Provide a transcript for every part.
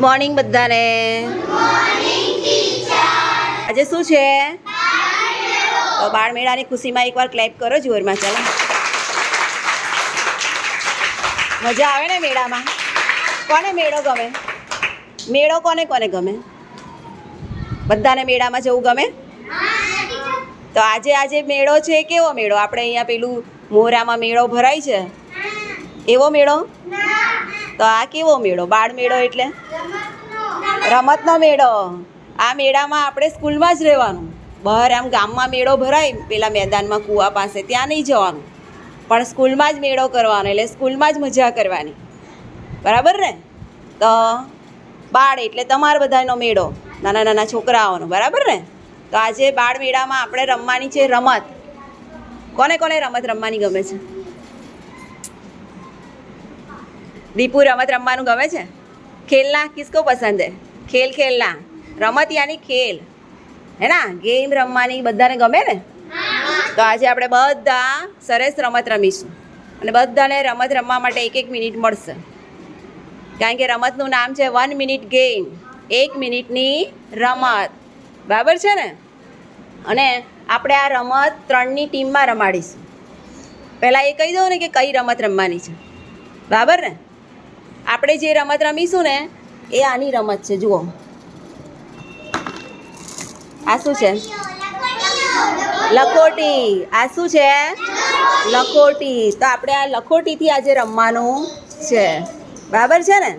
Morning બધાને. આજે શું છે? તો બાળ મેળાની ખુશીમાં એકવાર ક્લેપ કરો જોરમાં, ચાલો. મજા આવે ને મેળામાં? કોને મેળો ગમે? મેળો કોને કોને ગમે? બધાને મેળામાં જવું ગમે? તો આજે આજે મેળો છે કેવો મેળો? આપણે અહીંયા પેલું મોરામાં મેળો ભરાય છે. એવો મેળો? તો આ કેવો મેળો? બાળ મેળો એટલે? રમતનો મેળો. આ મેળામાં આપણે સ્કૂલમાં જ રહેવાનું. બહાર આમ ગામમાં મેળો ભરાય, પેલા મેદાનમાં કૂવા પાસે, ત્યાં નહીં જવાનું. પણ સ્કૂલમાં જ મેળો કરવાનો, એટલે સ્કૂલમાં જ મજા કરવાની. બરાબર ને? તો બાળ એટલે તમારા બધાનો મેળો, નાના નાના છોકરાઓનો. બરાબર ને? તો આજે બાળ મેળામાં આપણે રમવાની છે રમત. કોને કોને રમત રમવાની ગમે છે? દીપુ રમત રમવાનું ગમે છે? ખેલના કિસકો પસંદ હે. ખેલ, ખેલના. રમત યાની ખેલ. હે ના ગેમ રમવાની બધાને ગમે ને? તો આજે આપણે બધા સરસ રમત રમીશું. અને બધાને રમત રમવા માટે એક એક મિનિટ મળશે. કારણ કે રમતનું નામ છે વન મિનિટ ગેમ એક મિનિટની રમત. બરાબર છે ને? અને આપણે આ રમત ત્રણની ટીમમાં રમાડીશું. પહેલાં એ કહી દઉં ને કે કઈ રમત રમવાની છે? બરાબર ને? આપણે જે રમત રમીશું ને, એ આની રમત છે, જુઓ. આ શું છે? લખોટી. આ શું છે? લખોટી. તો આપણે આ લખોટીથી આજે રમવાનું છે. બરાબર છે ને?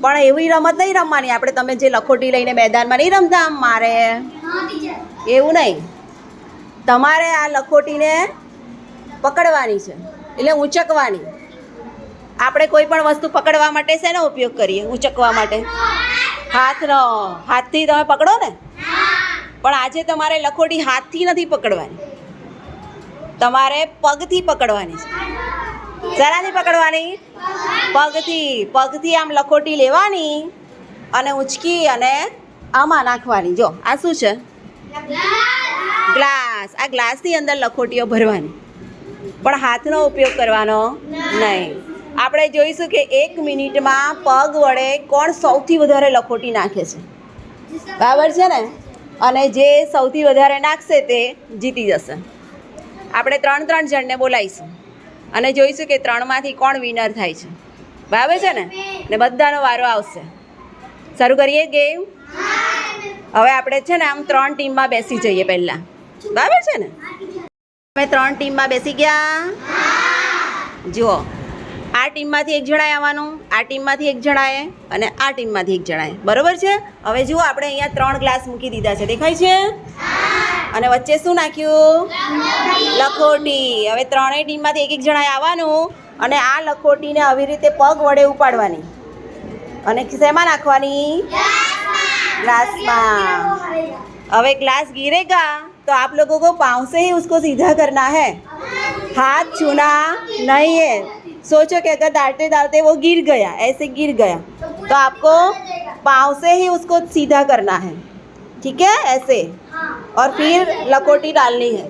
પણ એવી રમત નહીં રમવાની. આપણે તમે જે લખોટી લઈને મેદાનમાં નહીં રમતા, મારે એવું નહીં. તમારે આ લખોટીને પકડવાની છે, એટલે ઊંચકવાની. આપણે કોઈ પણ વસ્તુ પકડવા માટે શેનો ઉપયોગ કરીએ? ઉચકવા માટે? હાથનો હાથથી તમે પકડો ને? પણ આજે તમારે લખોટી હાથથી નથી પકડવાની. તમારે પગથી પકડવાની છે. શેનાથી પકડવાની? પગથી. પગથી આમ લખોટી લેવાની અને ઉંચકી અને આમાં નાખવાની. જો, આ શું છે? ગ્લાસ. આ ગ્લાસની અંદર લખોટીઓ ભરવાની. પણ હાથનો ઉપયોગ કરવાનો નહીં. આપણે જોઈશું કે એક મિનિટમાં પગ વડે કોણ સૌથી વધારે લખોટી નાખે છે? બરાબર છે ને? અને જે સૌથી વધારે નાખશે તે જીતી જશે. આપણે ત્રણ ત્રણ જણને બોલાવીશું. અને જોઈશું કે ત્રણમાંથી કોણ વિનર થાય છે. બરાબર છે ને? ને બધાનો વારો આવશે. શરૂ કરીએ ગેમ હવે આપણે છે ને આમ ત્રણ ટીમમાં બેસી જઈએ પહેલાં. બરાબર છે ને? તમે ત્રણ ટીમમાં બેસી ગયા? જુઓ. આ ટીમમાંથી એક જણાએ આવવાનું આ ટીમમાંથી એક જણાએ અને આ ટીમમાંથી એક જણાએ બરોબર છે હવે જુઓ આપણે અહીંયા ત્રણ ગ્લાસ મૂકી દીધા છે દેખાય છે અને વચ્ચે શું નાખ્યું લખોટી હવે ત્રણેય ટીમમાંથી એક એક જણાએ આવવાનું અને આ લખોટીને આવી રીતે પગ વડે ઉપાડવાની અને શેમાં નાખવાની ग्लास में अबे ग्लास गिरेगा तो आप लोगों को पाँव से ही उसको सीधा करना है हाथ छूना नहीं है सोचो कि अगर डालते डालते वो गिर गया ऐसे गिर गया तो आपको पाँव से ही उसको सीधा करना है ठीक है ऐसे और फिर लकोटी डालनी है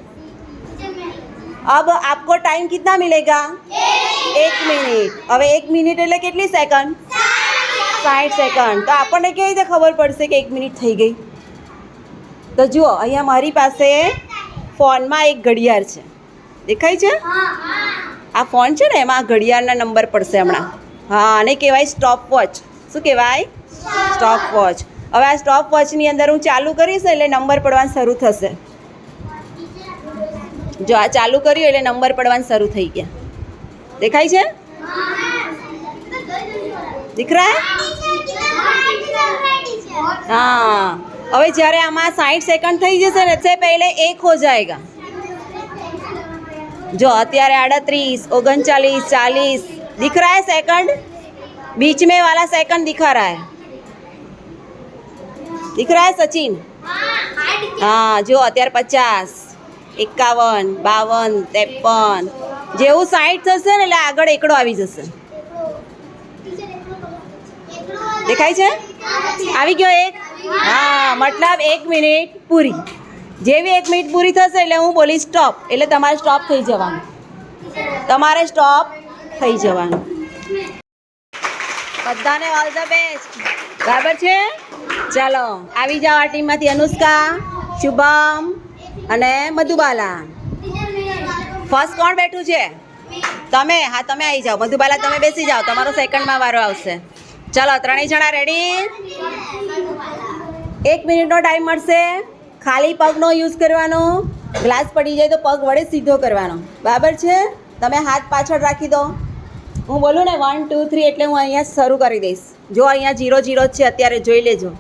अब आपको टाइम कितना मिलेगा एक मिनिट હવે એક મિનિટ એટલે કેટલી સેકન્ડ સાઠ સેકન્ડ તો આપણને કેવી રીતે ખબર પડશે કે એક મિનિટ થઈ ગઈ તો જુઓ અહીંયા મારી પાસે ફોનમાં એક ઘડિયાળ છે દેખાય છે આ ફોન છે ને, એમાં ઘડિયાળના નંબર પડશે હમણાં. હા, અને કહેવાય સ્ટોપ વોચ શું કહેવાય? સ્ટોપ વોચ હવે આ સ્ટોપ વોચની અંદર હું ચાલુ કરીશ એટલે નંબર પડવાનું શરૂ થશે. જો આ ચાલુ કર્યું એટલે નંબર પડવાનું શરૂ થઈ ગયા. દેખાય છે? દીખ હા. હવે જ્યારે આમાં સાઠ સેકન્ડ થઈ જશે ને, તે પહેલે એક હો જાયગા. જો અત્યારે આડત્રીસ ઓગણચાલીસ ચાલીસ दिख रहा है सेकंड बीच में वाला सेकंड दिखा रहा है दिख रहा है सचिन હા જો અત્યારે પચાસ એકાવન બાવન ત્રેપન જેવું સાઠ થશે ને એટલે આગળ એકડો આવી જશે દેખાય છે આવી ગયો એક હા મતલબ એક મિનિટ પૂરી જેવી એક મિનિટ પૂરી થશે એટલે હું બોલીશ સ્ટોપ એટલે તમારે સ્ટોપ થઈ જવાનું. તમારે સ્ટોપ થઈ જવાનું. બધાને ઓલ ધ બેસ્ટ બરાબર છે? ચાલો, આવી જાઓ આ ટીમમાંથી અનુષ્કા, શુભમ અને મધુબાલા. ફર્સ્ટ કોણ બેઠું છે? તમે. હા, તમે આવી જાઓ. મધુબાલા, તમે બેસી જાઓ. તમારો સેકન્ડમાં વારો આવશે. ચાલો, ત્રણેય જણા રેડી એક મિનિટનો ટાઈમ મળશે. ખાલી પગનો યુઝ કરવાનો ગ્લાસ પડી જાય તો પગ વડે સીધો કરવાનો. બરાબર છે? તમે હાથ પાછળ રાખી દો. હું બોલું ને વન ટુ થ્રી એટલે હું અહીંયા શરૂ કરી દઈશ. જો અહીંયા જીરો જીરો છે, અત્યારે જોઈ લેજો.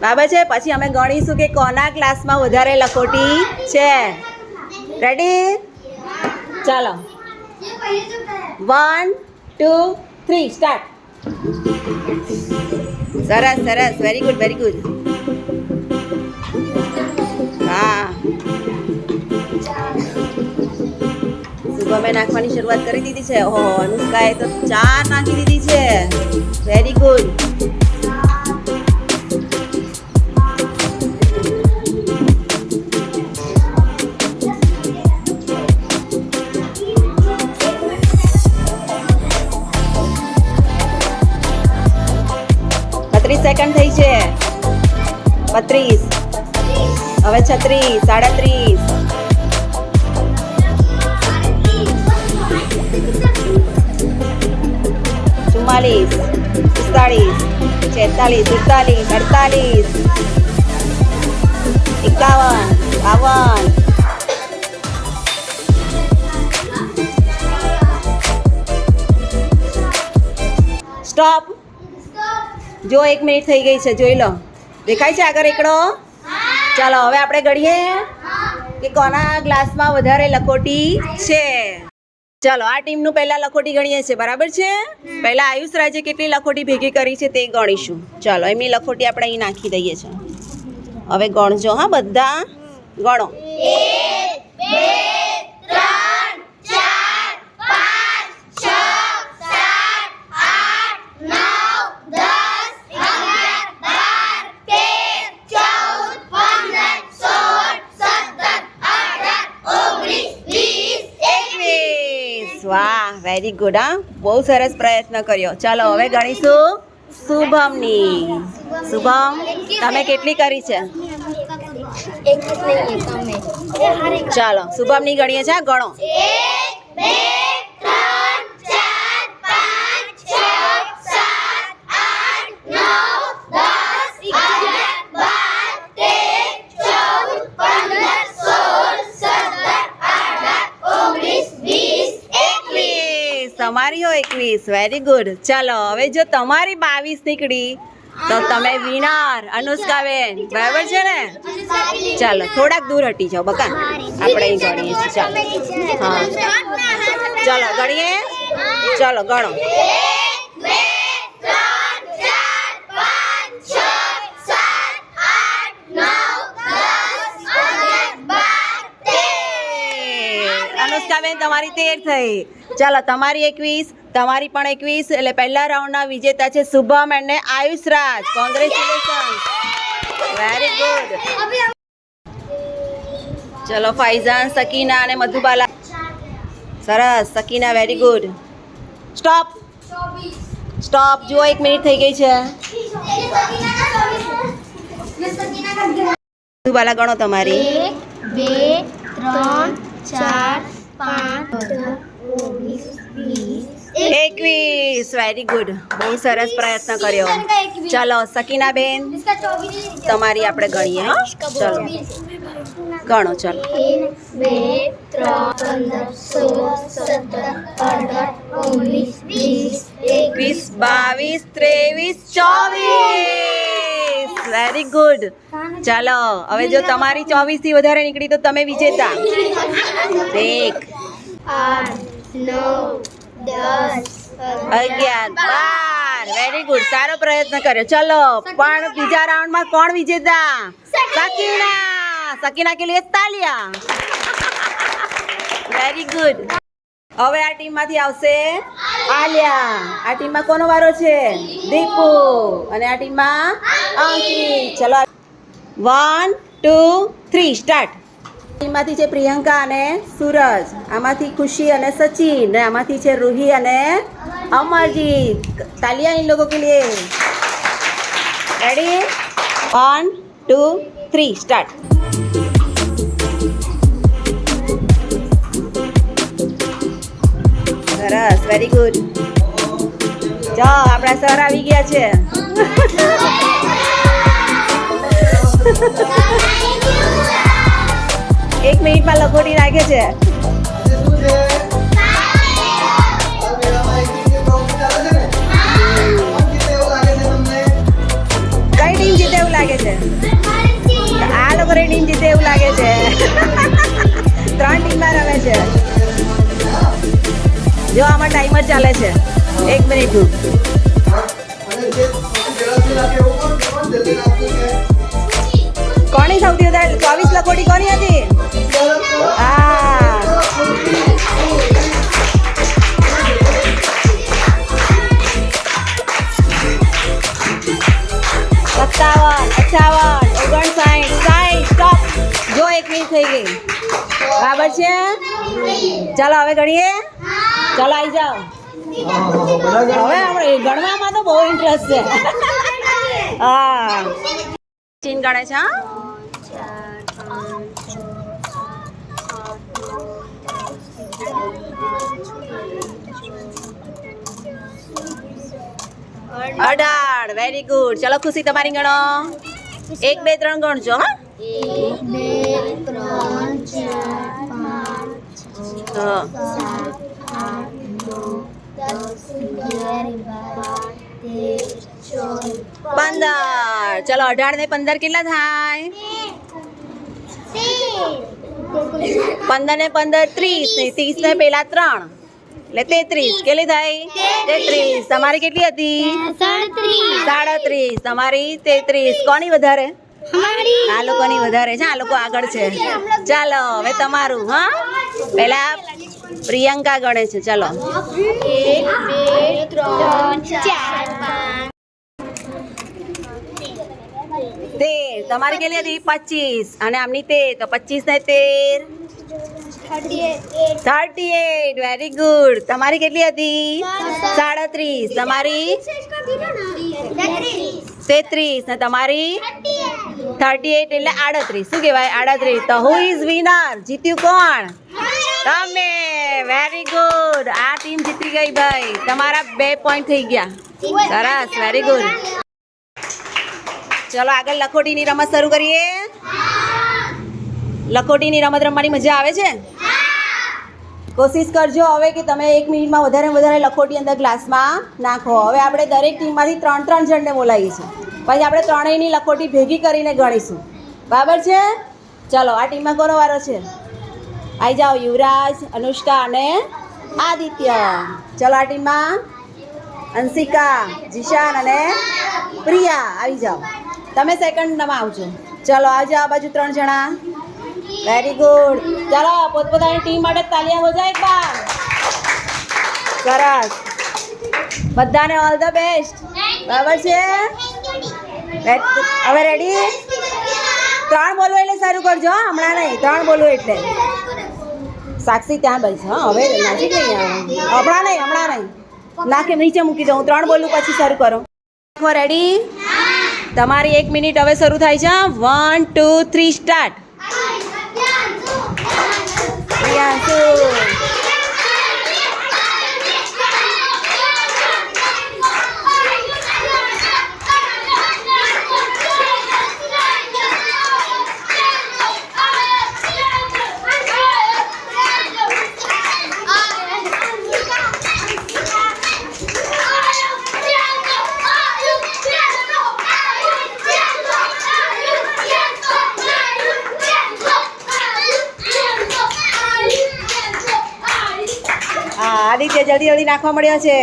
બરાબર છે? પછી અમે ગણીશું કે કોના ક્લાસમાં વધારે લખોટી છે. રેડી ચાલો. વન ટુ થ્રી સ્ટાર્ટ સરસ સરસ. વેરી ગુડ વેરી ગુડ હા. શુભમે નાખવાની શરૂઆત કરી દીધી છે. ઓહો, અનુષ્કાએ તો ચાર નાખી દીધી છે. વેરી ગુડ બત્રીસ સેકન્ડ થઈ છે. બત્રીસ. હવે છત્રીસ, સાડત્રીસ. ચુમ્માલીસ, પિસ્તાળીસ, છેતાલીસ, સુડતાલીસ, અડતાલીસ. એકાવન, બાવન. સ્ટોપ. જો એક મિનિટ થઈ ગઈ છે, જોઈ લો. દેખાય છે આગળ એકડો? ચાલો, હવે આપણે ગણીએ. કે કોના ગ્લાસમાં વધારે લખોટી છે? ચાલો, આ ટીમનું પહેલા લખોટી ગણીએ છે બરાબર છે? પહેલા આયુષ રાજે કેટલી લખોટી ભેગી કરી છે તે ગણીશું. ચાલો, એમની લખોટી આપણે અહીં નાખી દઈએ છીએ. હવે ગણજો, હા, બધા ગણો. એકવીસ વેરી ગુડ હા? બહુ સરસ પ્રયત્ન કર્યો. ચાલો હવે ગણીશું શુભમની. શુભમ તમે કેટલી કરી છે? ચાલો શુભમની ગણીએ છે ગણો. તમારી એકવીસ. વેરી ગુડ ચાલો, હવે જો તમારી બાવીસ નીકળી, તો તમે વિનર, અનુષ્કાબેન. બરાબર છે ને? ચાલો, થોડાક દૂર હટી જાઓ, બકા. આપણે અહીં ગણીએ ચાલો. હા. ચાલો, ગણીએ? ચાલો, ગણો. અનુષ્કાબેન તમારી તેર થઈ. ચાલો, તમારી એકવીસ, તમારી પણ એકવીસ. એટલે પહેલા રાઉન્ડના વિજેતા છે શુભમ અને Ayush Raj. Congratulation very good ચલો, ફાઇઝાન, સકીના અને મધુબાલા. સરસ, Sakina very good stop stop જુઓ, એક મિનિટ થઈ ગઈ છે. મધુબાલા ગણો તમારી. બે, ત્રણ ચાર એકવીસ. વેરી ગુડ બહુ સરસ પ્રયત્ન કર્યો. ચલો સકીના બેન તમારી આપણે ગણીએ ચલો. ગણો ચલો. એકવીસ બાવીસ ત્રેવીસ ચોવીસ. વેરી ગુડ ચાલો, હવે જો તમારી ચોવીસથી વધારે નીકળી તો તમે વિજેતા. એક, અગિયાર, બાર. વેરી ગુડ સારો પ્રયત્ન કર્યો. ચલો, પણ બીજા રાઉન્ડમાં કોણ વિજેતા? સકીના. સકીના કે લીએ તાલિયા? વેરી ગુડ હવે આ ટીમમાંથી આવશે આલિયા. આ ટીમમાં કોનો વારો છે? દીપુ. અને આ ટીમમાં અંકિત. ચલો વન ટુ થ્રી સ્ટાર્ટ ટીમમાંથી છે પ્રિયંકા અને સૂરજ. આમાંથી ખુશી અને સચિન. ને આમાંથી છે રૂહી અને અમરજીત. તાલિયા ઇન લોકો કે લીએ ready one two three start સરસ વેરી ગુડ જો, આપણા સર આવી ગયા છે. એક મિનિટમાં લખોટી લાગે છે. કઈ ટીમ જીતે એવું લાગે છે? આ લોકો ટીમ જીતે એવું લાગે છે? ત્રણ ટીમમાં રમે છે. જો આમાં ટાઈમર ચાલે છે. એક મિનિટનું કોની સૌથી વધારે? ચોવીસ લખોટી કોની હતી? હા. સત્તાવન, અઠાવન, ઓગણસાઠ, સાઠ સ્ટોપ જો એક મિનિટ થઈ ગઈ. બરાબર છે? ચાલો, હવે ગણીએ. ચાલો આવી જાઓ. હવે આપણે ગણવામાં તો બહુ ઇન્ટરેસ્ટ છે. હા. ચીન ગણે છે હા? અઢાર. વેરી ગુડ ચલો ખુશી તમારી ગણો. એક બે ત્રણ ગણજો હા? એક બે ત્રણ ચાર પાંચ હા. સાત આઠ નવ દસ અગિયાર બાર તેર ચૌદ પંદર. ચલો, અઢાર ને પંદર કેટલા થાય? પંદર ને પંદર, ત્રીસ ને ત્રીસ ને પેલા ત્રણ. એટલે તેત્રીસ. કેટલી થાય તેત્રીસ. તમારી કેટલી હતી? સાડત્રીસ. તમારી તેત્રીસ. કોની વધારે? આ લોકોની વધારે છે, આ લોકો આગળ છે. ચાલો, હવે તમારું, હા? પહેલા પ્રિયંકા ગણે છે ચાલો. એક બે ત્રણ ચાર પાંચ. તેર. તમારી કેટલી હતી? પચીસ. અને આમની તેર. તો પચીસ ને તેર. Thirty eight. વેરી ગુડ તમારી કેટલી હતી? સાડત્રીસ. તમારી? તેત્રીસ. ને તમારી? Thirty eight. એટલે આડત્રીસ. શું કહેવાય? આડત્રીસ. તો હુ ઇઝ વિનર જીત્યું કોણ? તમે વેરી ગુડ આ ટીમ જીતી ગઈ ભાઈ. તમારા બે પોઈન્ટ થઈ ગયા. સરસ વેરી ગુડ ચલો, આગળ લખોટીની રમત શરૂ કરીએ. લખોટીની રમત રમવાની મજા આવે છે? કોશિશ કરજો હવે કે તમે એક મિનિટમાં વધારે વધારે લખોટી અંદર ગ્લાસમાં નાખો. હવે આપણે દરેક ટીમમાંથી ત્રણ ત્રણ જણને બોલાવીએ છીએ. પછી આપણે ત્રણેયની લખોટી ભેગી કરીને ગણીશું. બરાબર છે? ચલો, આ ટીમમાં કોનો વારો છે? આવી જાઓ યુવરાજ, અનુષ્કા અને આદિત્ય. ચલો આ ટીમમાં અંશિકા, જીશાન અને પ્રિયા, આવી જાઓ. તમે સેકન્ડમાં આવજો. ચલો આવજો આ બાજુ ત્રણ જણા. વેરી ગુડ ચાલો પોતપોતાની ટીમ માટે તાલિયા હો જાય એક બાર સરસ. બધાને ઓલ ધ બેસ્ટ બરાબર છે? હવે રેડી ત્રણ બોલવું એટલે શરૂ કરજો હમણાં નહીં. ત્રણ બોલવું એટલે. સાક્ષી ત્યાં બેસી હા હવે નાખી નહીં હમણાં નહીં હમણાં નહીં. નાખે નીચે મૂકી દઉં. ત્રણ બોલું પછી શરૂ કરો. રેડી તમારી એક મિનિટ હવે શરૂ થાય છે one two three start Yeah, હા જલ્દી જલ્દી નાખવા મળ્યા છે.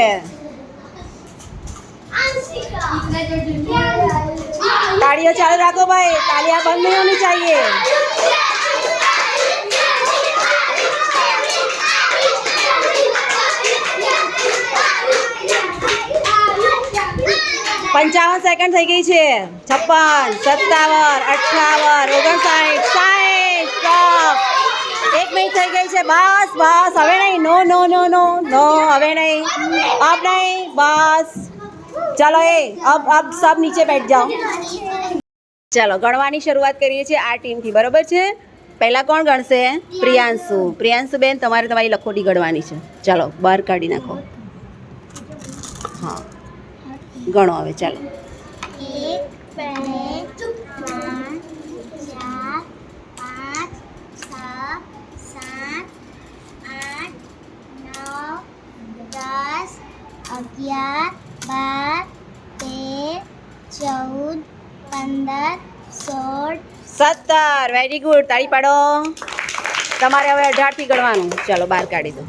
તાળીઓ ચાલુ રાખો ભાઈ. તાળીયા બંધ નહીં હોની ચાહીએ પંચાવન સેકન્ડ થઈ ગઈ છે. છપ્પન, સત્તાવન અઠાવન ઓગણસાઠ, સાઠ. એક મિનિટ થઈ ગઈ છે. બસ બસ. હવે નહીં. નો નો નો નો. નો, હવે નહીં. અબ નહીં. બસ. ચાલો એ અબ અબ સબ નીચે બેઠ જાઓ. ચાલો, ગણવાની શરૂઆત કરીએ છીએ આ ટીમથી. બરોબર છે? પહેલાં કોણ ગણશે? પ્રિયાંશુ. પ્રિયાંશુ બેન, તમારે તમારી લખોટી ગણવાની છે. ચાલો, બહાર કાઢી નાખો. હા. ગણો હવે, ચાલો એક બે ત્રણ ચાર પાંચ છ સાત આઠ નવ દસ અગિયાર બાર તેર ચૌદ પંદર સોળ. સત્તર. વેરી ગુડ તાળી પાડો. તમારે હવે અઢારથી ગણવાનું. ચાલો બહાર કાઢી દો.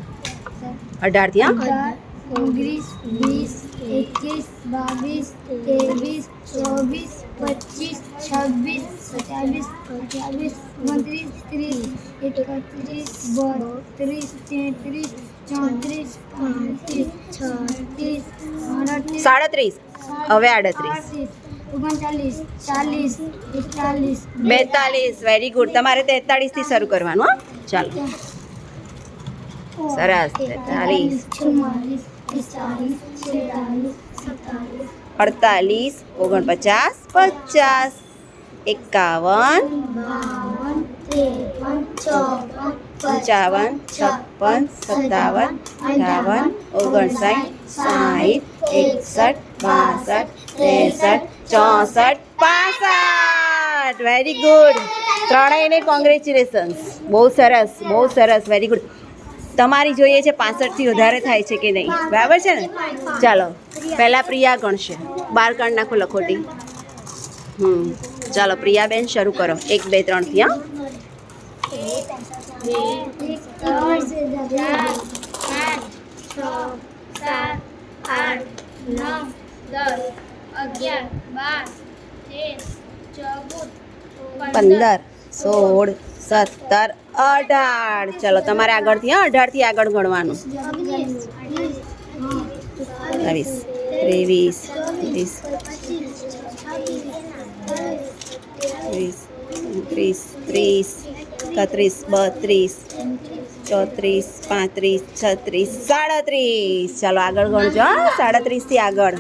અઢારથી હા? ઓગણીસ વીસ એકવીસ બાવીસ ત્રેવીસ ચોવીસ પચીસ છવ્વીસ સત્યાવીસ અઠ્યાવીસ ઓગણત્રીસ ત્રીસ એકત્રીસ બત્રીસ તેત્રીસ સાડત્રીસ. હવે આડત્રીસ. ઓગણચાલીસ ચાલીસ એકતાલીસ બેતાલીસ. વેરી ગુડ તમારે તેતાળીસથી શરૂ કરવાનું હા. ચાલો. સરસ, તેતાલીસ. અડતાલીસ ઓગણપચાસ પચાસ. એકાવન. ત્રેપન ચોપન પંચાવન, છપ્પન, સત્તાવન, અઠાવન, ઓગણસાઠ સાઠ એકસઠ, બાસઠ, ત્રેસઠ, ચોસઠ, પાસઠ. વેરી ગુડ ત્રણેયને કોંગ્રેચ્યુલેશન્સ બહુ સરસ બહુ સરસ. વેરી ગુડ તમારી જોઈએ છે પાસઠથી વધારે થાય છે કે નહીં? બરાબર છે ને? ચાલો, પહેલાં પ્રિયા ગણશે. બાર કાઢ નાખો લખોટી. હમ, ચાલો, પ્રિયાબેન શરૂ કરો. એક, બે ત્રણથી હા. પંદર, સોળ, સત્તર, અઢાર. ચલો, તમારે આગળથી, હા, અઢારથી આગળ ગણવાનું. બાવીસ, ત્રેવીસ, ત્રીસ ત્રીસ ત્રીસ ત્રીસ એકત્રીસ, બત્રીસ, ચોત્રીસ, પાંત્રીસ, છત્રીસ, સાડત્રીસ. ચાલો આગળ ગણજો સાડત્રીસથી આગળ.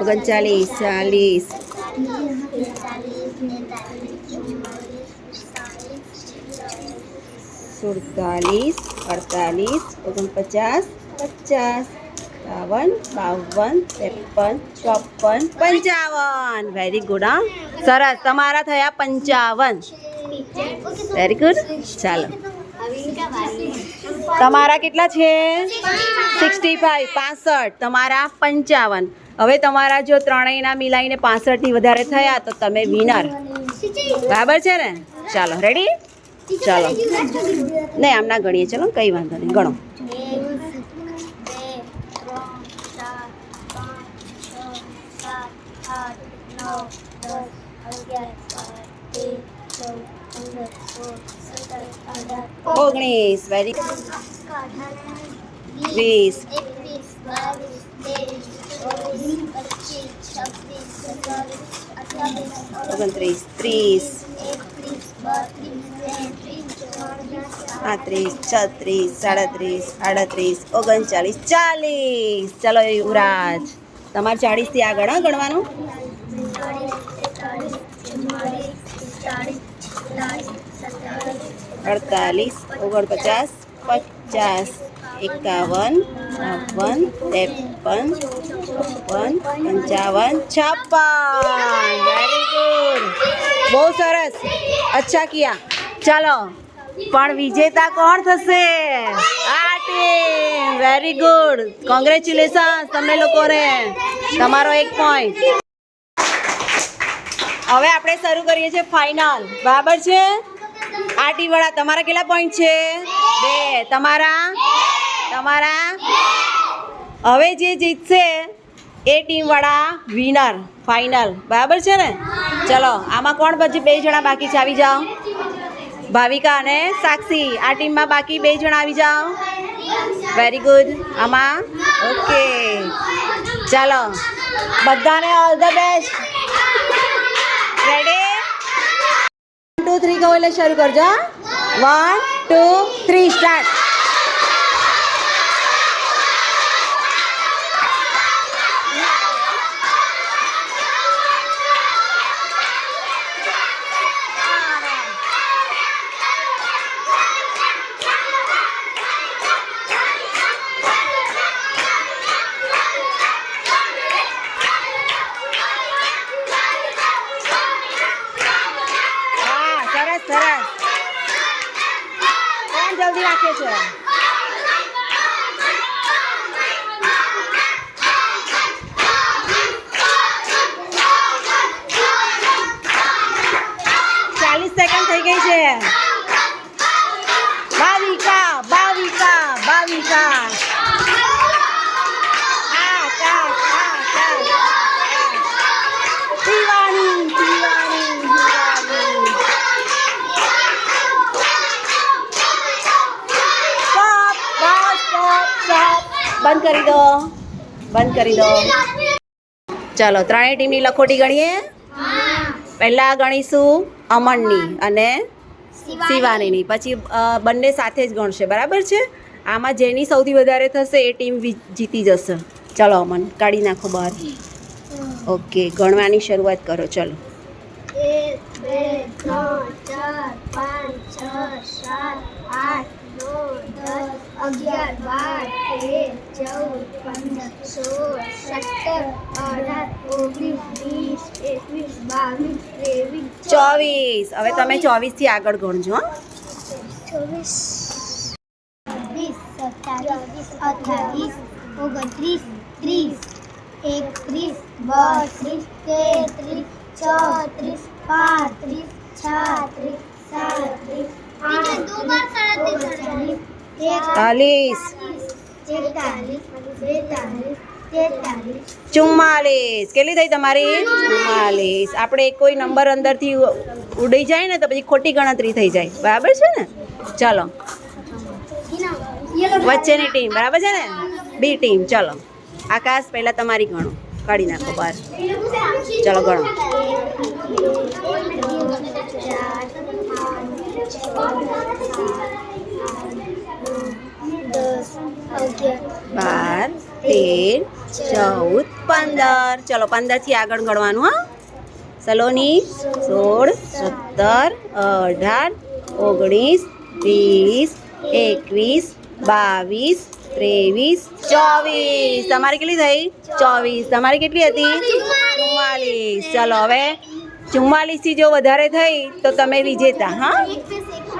ઓગણચાલીસ, ચાલીસ. સુડતાલીસ, અડતાલીસ, ઓગણપચાસ, પચાસ, બાવન બાવન, ત્રેપન, ચોપન, પંચાવન. વેરી ગુડ હા. સરસ. તમારા થયા પંચાવન. વેરી ગુડ ચાલો. તમારા કેટલા છે? સિક્સટી ફાઈવ પાસઠ. તમારા પંચાવન. હવે તમારા જો ત્રણેયના મિલાઈને પાસઠથી વધારે થયા તો તમે વિનર બરાબર છે ને? ચાલો રેડી ચાલો. નહીં આમ ના ગણીએ. ચાલો, કંઈ વાંધો નહીં. ગણો. ઓગણીસ વેરી વીસ. ઓગણત્રીસ, ત્રીસ. પાંત્રીસ, છત્રીસ, સાડત્રીસ, આડત્રીસ, ઓગણચાલીસ, ચાલીસ. ચાલો યુવરાજ તમારે ચાળીસથી આગળ ગણવાનું? અડતાલીસ ઓગણપચાસ પચાસ એકાવન બાવન ત્રેપન છપ્પન પંચાવન છપ્પન વેરી ગુડ બહુ સરસ અચ્છા કિયા ચાલો પણ વિજેતા કોણ થશે આ ટીમ વેરી ગુડ કોંગ્રેચ્યુલેશન તમે લોકોને તમારો એક પોઈન્ટ હવે આપણે શરૂ કરીએ છીએ ફાઇનલ બરાબર છે? આ ટીમ વાળા તમારા કેટલા પોઈન્ટ છે? બે. તમારા? તમારા? હવે જે જીતશે એ ટીમ વાળા વિનર ફાઇનલ બરાબર છે ને? ચલો, આમાં કોણ પછી બે જણા બાકી છે? આવી જાઓ. ભાવિકા અને સાક્ષી, આ ટીમમાં બાકી બે જણા આવી જાઓ. વેરી ગુડ આમાં? ઓકે ચાલો. બધાને all the best ready two three કહો એટલે શરૂ કરજો વન ટુ થ્રી સ્ટાર્ટ હા સરસ સરસ કોણ જલ્દી રાખે છે ચાલીસ સેકન્ડ થઈ ગઈ છે. ભાવિકા ભાવિકા ભાવિકા બંધ કરી દો. બંધ કરી દો. ચાલો ત્રણેય ટીમની લખોટી ગણીએ. પહેલા ગણીશું. અમનની અને શિવાનીની. પછી બંને સાથે જ ગણશે. બરાબર છે? આમાં જેની સૌથી વધારે થશે એ ટીમ જીતી જશે. ચલો અમન કાઢી નાખો બહાર. ઓકે ગણવાની શરૂઆત કરો. ચલો. એક બે ત્રણ ચાર પાંચ છ સાત આઠ અગિયાર બાર તેર ચૌદ પંદર સોળ સત્તર અઢાર ઓગણીસ વીસ એકવીસ બાવીસ ત્રેવીસ ચોવીસ હવે તમે ચોવીસથી આગળ ગણજો? ચોવીસ છવ્વીસ સત્તાવીસ અઠ્ઠાવીસ ઓગણત્રીસ ત્રીસ એકત્રીસ બત્રીસ તેત્રીસ ચોત્રીસ, પાંત્રીસ, છત્રીસ, સાડત્રીસ ચાલીસ ચુમ્માલીસ કેટલી થઈ તમારી ચુમ્માલીસ આપણે કોઈ નંબર અંદરથી ઉડી જાય ને તો પછી ખોટી ગણતરી થઈ જાય બરાબર છે ને ચલો વચ્ચેની ટીમ બરાબર છે ને બી ટીમ ચાલો આકાશ પહેલાં તમારી ગણો કાઢી નાખો બહાર ચાલો ગણો બાર, તેર, ચૌદ, પંદર. ચલો, પંદરથી આગળ ગણવાનું, હા? સલોની સોળ, સત્તર, અઢાર, ઓગણીસ, વીસ, એકવીસ, બાવીસ, ત્રેવીસ, ચોવીસ. તમારી કેટલી થઈ? ચોવીસ. તમારી કેટલી હતી? ચુમ્માલીસ. ચલો, હવે ચુમ્માલીસથી જો વધારે થઈ, તો તમે વિજેતા, હા?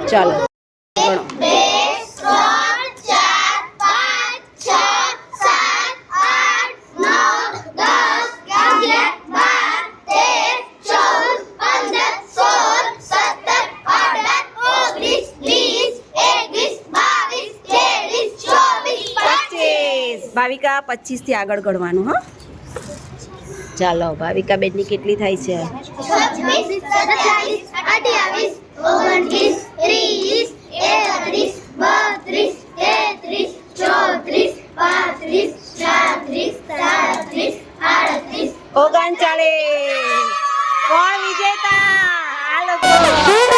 ચલો. ગણો ભાવિકા પચીસથી આગળ ગણવાનું, હા? ચાલો, ભાવિકા બેનની કેટલી થાય છે? સત્યાવીસ, અઠ્યાવીસ, ઓગણત્રીસ, ત્રીસ, એકત્રીસ, બત્રીસ, તેત્રીસ, ચોત્રીસ, પાંત્રીસ, છત્રીસ, સાડત્રીસ, આડત્રીસ. ઓગણચાલીસ કોણ વિજેતા? આ લોકો